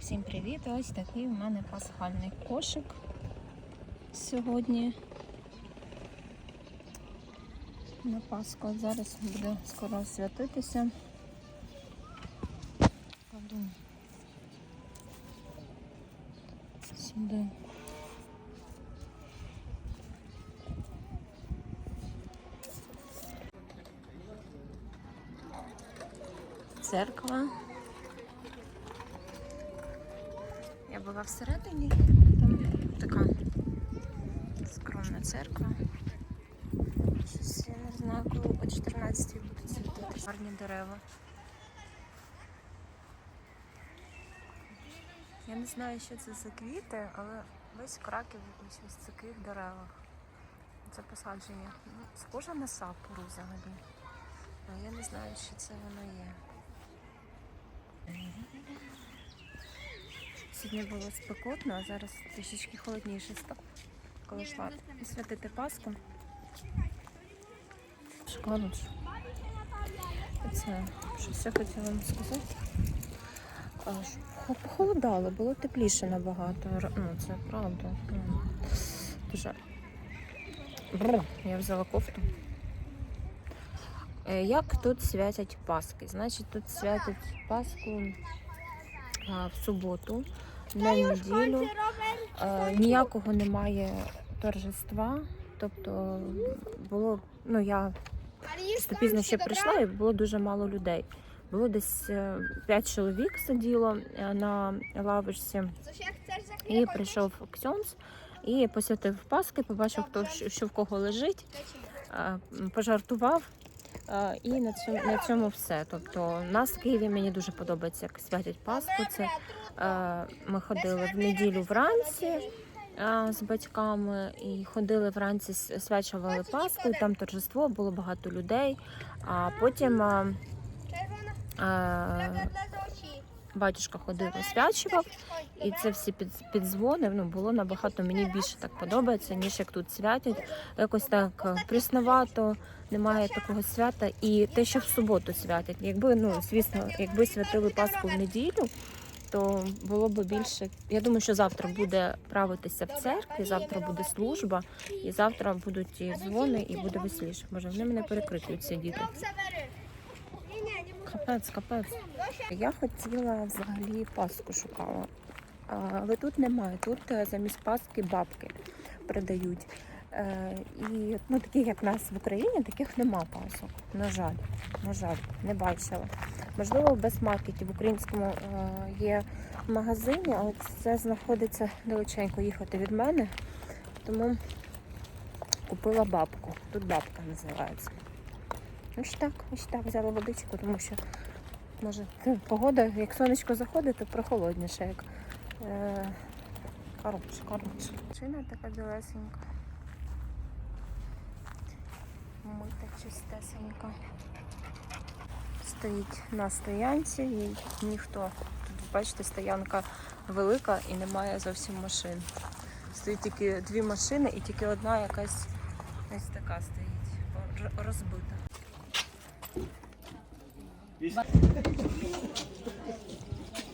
Всім привіт! Ось такий у мене пасхальний кошик сьогодні. На Пасху зараз буде скоро святитися. Сюди. Церква. Я була всередині, там така скромна церква. Щось я не знаю, коли о 14 будуть світити. Гарні дерева. Я не знаю, що це за квіти, але весь Краків ось в таких деревах. Це посадження. Ну, схоже на сакуру взагалі. Але я не знаю, що це воно є. Сьогодні було спекотно, а зараз трішечки холодніше стало. Коли йшла святити Пасху. Шоколадно. Це щось я хотіла вам сказати. Похолодало, було тепліше набагато. Ну, це правда. Дуже. Я взяла кофту. Е, Як тут святять Пасхи? Значить, тут святять Пасху в суботу, на неділю. Е, Ніякого немає торжества. Тобто було, ну я просто пізно ще прийшла і було дуже мало людей. Було десь 5 чоловік сиділо е, на лавочці, і прийшов Ксьонс і посвятив Паски, побачив, хто що- що в кого лежить, е, пожартував. е, І на цьому, на цьому все. Тобто, нас в Києві мені дуже подобається, як святять Пасху. Це е, ми ходили в неділю вранці е, з батьками і ходили вранці, свячували Пасху, і там торжество, було багато людей. А потім е, е, батюшка ходив, освячував, і це всі під, піддзвони. Ну, було набагато мені більше так подобається, ніж як тут святять. Якось так е, немає такого свята. І те, що в суботу святять. Якби, ну, звісно, якби святили Пасху в неділю, то було б більше. Я думаю, що завтра буде правитися в церкві, завтра буде служба, і завтра будуть і дзвони, і буде веселіше. Боже, вони мене перекрикують ці діти. Капець, капець. Я хотіла взагалі паску шукала. Але тут немає. Тут е, замість паски бабки продають. Е, і ну, таких, як нас в Україні, таких нема пасок. На жаль, на жаль, не бачила. Можливо, в безмаркеті в українському е, є магазині, але це знаходиться далеченько їхати від мене. Тому купила бабку. Тут бабка називається. Ось так, ось так взяла водичку, тому що може погода, як сонечко заходить, то прохолодніше. Як, коротше, коротше. Чина така білесенька. Мита чистесенька. Стоїть на стоянці, і ніхто. Тут, бачите, стоянка велика і немає зовсім машин. Стоїть тільки дві машини і тільки одна якась ось така стоїть, розбита.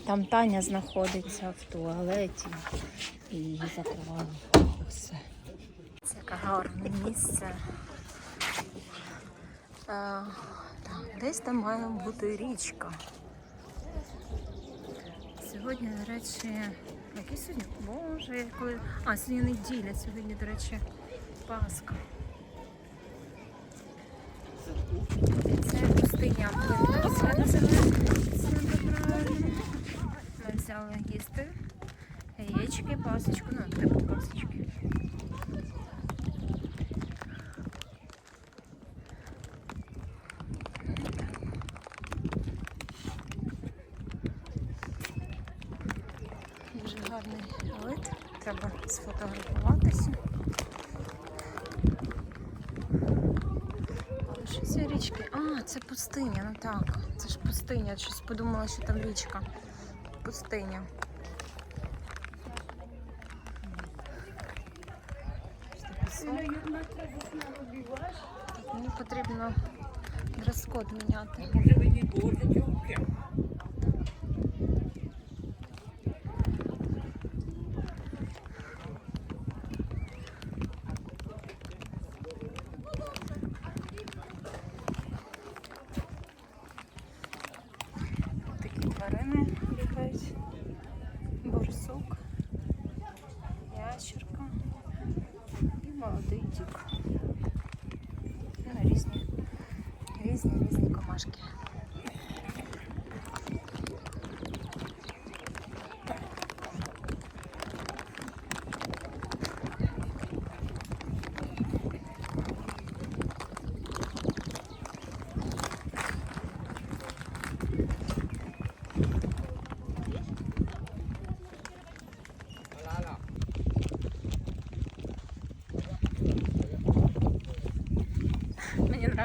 Там Таня знаходиться в туалеті і її закривали. Все. Це гарне місце. Десь там має бути річка. Сьогодні, до речі, який сьогодні? Боже, коли. А, сьогодні неділя, сьогодні, до речі, Пасха. Це пустиня. Ми взяли їсти яєчки, пасочку, ну, типу пасочки. Треба сфотографуватися. Але що це річки? А, це пустиня, ну так. Це ж пустиня. Щось подумала, що там річка. Пустиня. Мені потрібно дрес-код міняти.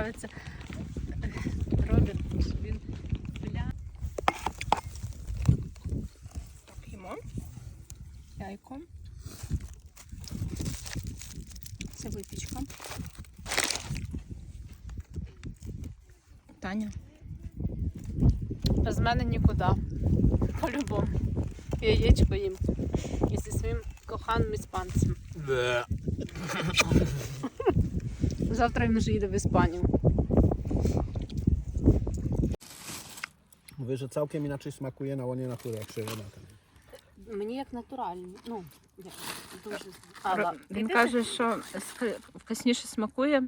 Подобається Робін, що він бля. Так, їмо. Яйко. Це випічка. Таня. Без мене нікуди. По-любому. Яєчко їм. І зі своїм коханим іспанцем. Завтра він вже їде в Іспанію. Mówię, że całkiem inaczej smakuje na łonie natury, jak się roda. Мені як натуральні. Ну, як дуже. Ро- Він каже, що вкусніше смакує на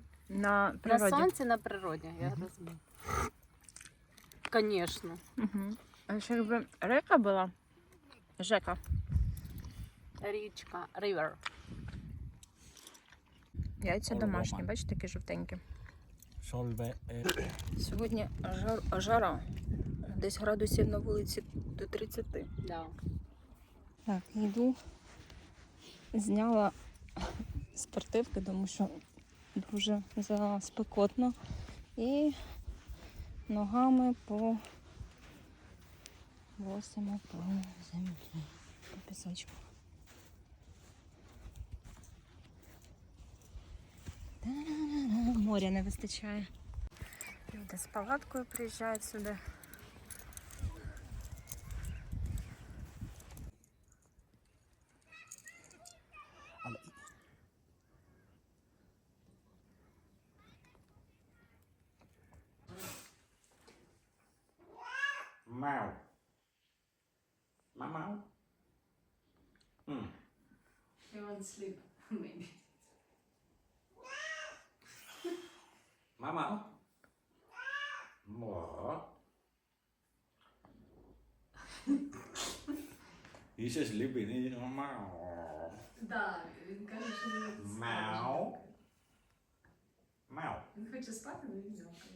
на природі. сонці, на природі, я розумію. Звісно. Угу. А ще якби река була, Жека. Річка, рівер. Яйця домашні, бачите, такі жовтенькі. Сьогодні жар, жара. Десь градусів на вулиці до 30. Да. Так, йду. Зняла спортивки, тому що дуже спекотно. І ногами по восимо по землі, по пісочку. Моря не вистачає. Люди з палаткою приїжджають сюди. Mau. Mau. Hmm. You want sleep, maybe. Mau. What? He's sleeping. He's mau. Да, він каже, що він Mau. Mau. Він хоче спати, але він зямкає.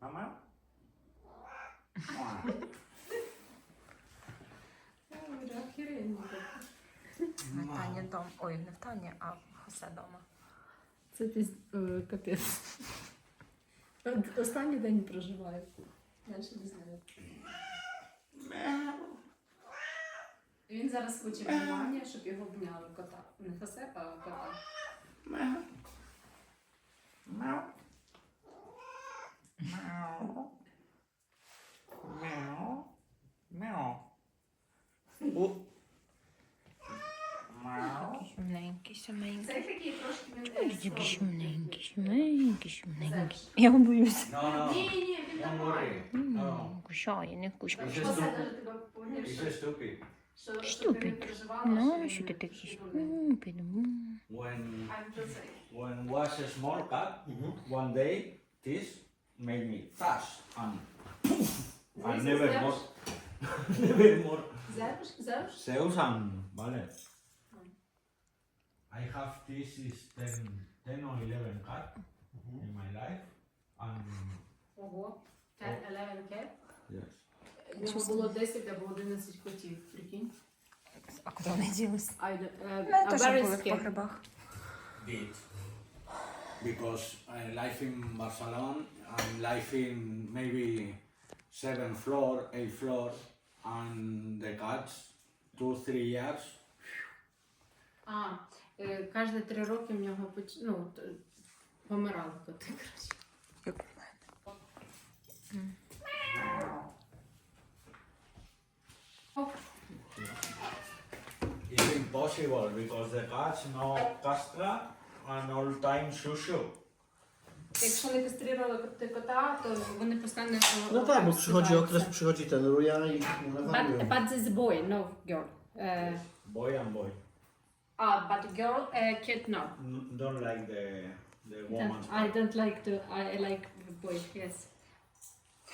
Mau. Охеренно. В Тані дом. Ой, не в Тані, а в Хосе дома. Це ти капець. Останній день проживаю. Далі не знаю. І Він зараз хоче внимання, щоб його обняли кота. Не Хосе, а кота. Mau. Mau. Mau. Mau. не кушає. He's Хосе stupid. даже тебе поняв, He's що- so stupid. що- щоб ти не Ступід. переживала, Ну, він що ти такий дурний. ступід? М. When I'm just saying. when was a small cat, one day this made me fast and and This never is more, never more. Зевш, зевш? Zeus and vale. I have this is 10, 10 or 11 cat in my life and Ого. 10, 11 cat. yes. У нього було 10 або 11 котів, прикинь. А куди вони ділись? I don't- е, Мене а теж very були в scared. погребах. did because uh, life in Barcelona and life in maybe seven floor, eight floor, and the cats two three years. А, е, кожні 3 роки в нього поч... ну, помирали коти, коротше. Як у мене. It's impossible because the cats no castra and all time shushu. Якщо не кастрували коти кота, то вони постійно... No tak, bo przychodzi обсипаються. okres, przychodzi ten ruja i But, but this boy, no girl. Uh, Boy and boy. Ah, but girl, uh, kid, no. N- Don't like the the woman's I don't like to, I I like boy, yes.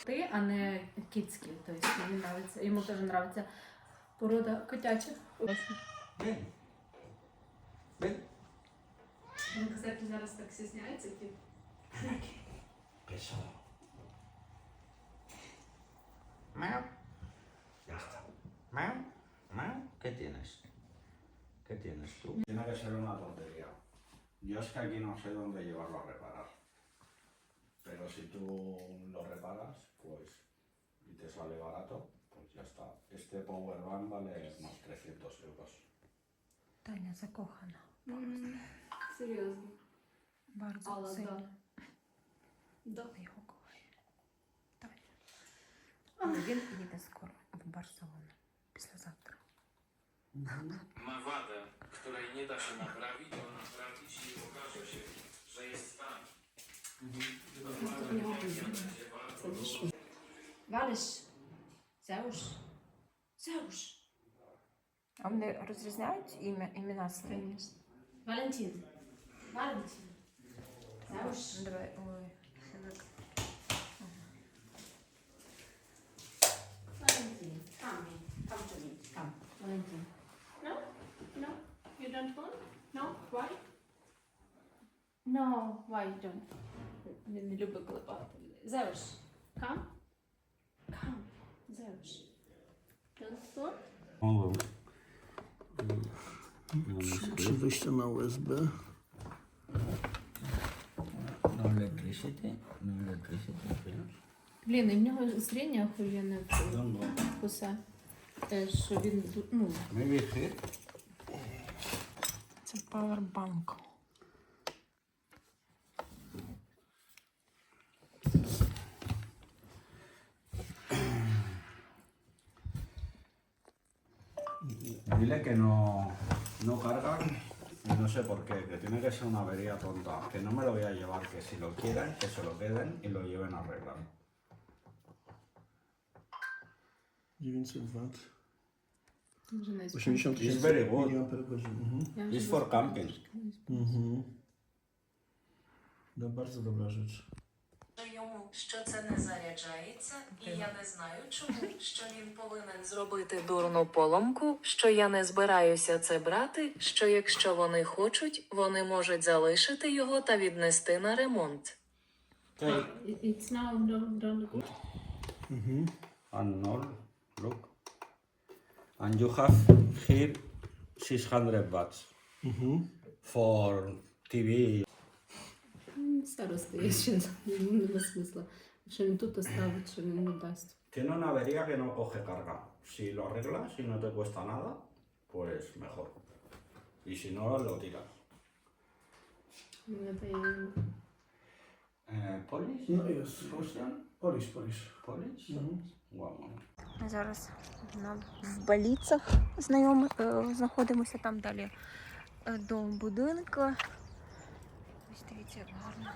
Ти, а не кіцькі, тобто мені нравиться, йому теж нравиться порода котяча. Ven. Ven. Він, кстати, зараз так стісняється, кіт. Pesado. Mau. Ya está. Mau. Mau. ¿Qué tienes? ¿Qué tienes tú? Tiene que ser una tontería. Yo es que aquí no sé dónde llevarlo a reparar. Pero si tú lo reparas, pues, y te sale barato, pues ya está. Este power bank vale unos 300 euros. Таня закохана. Серйозно. Bardzo Але сильно. да. Я його кохаю. Таня. Але він їде скоро в Барселону. Післязавтра. Ma wadę, której nie da się naprawić, to naprawić i okaże się, że jest tam. Валиш. Зеуш. Зеуш. А вони розрізняють ім'я, імена свої? Конечно. Валентин. Валентин. Зеуш. Давай, ой. так. Valentin, come in. Come Don't want? No? Why? No, why you don't? Він не любить клепати. Зеуш. Come. Come. Зеуш. Don't want? Wyjście na USB? No electricity, no electricity, Блін, і в нього зріння охуєнне в усе. Те, що він, ну, Maybe here. Це павербанк. Dile que no, no carga y no sé por qué, que tiene que ser una avería tonta, que no me lo voy a llevar, que si lo quieren, que se lo queden y lo lleven a arreglar. 900 W. Вже не 80 It's very good. Mhm. It's for camping. Mhm. No bardzo dobra rzecz. йому, що це не заряджається, і я не знаю чому, що він повинен зробити дурну поломку, що я не збираюся це брати, що якщо вони хочуть, вони можуть залишити його та віднести на ремонт. Okay. It's now don't, don't go. Mhm. And all, look. And you have here 600 watts Mhm. for TV. Зараз стає ще нема смисла. Що він тут оставить, що він не дасть. Tiene una avería que no coge carga. Si lo arreglas y no te cuesta nada, pues mejor. Y si no, lo tiras. Мене дає Eh, ¿Polish? No jest. Russian? Polish, Polish. Поліч? Угу. Вау. Ми зараз на в Баліцах знайомі, е, знаходимося там далі е, до будинку. Ось дивіться, як гарно.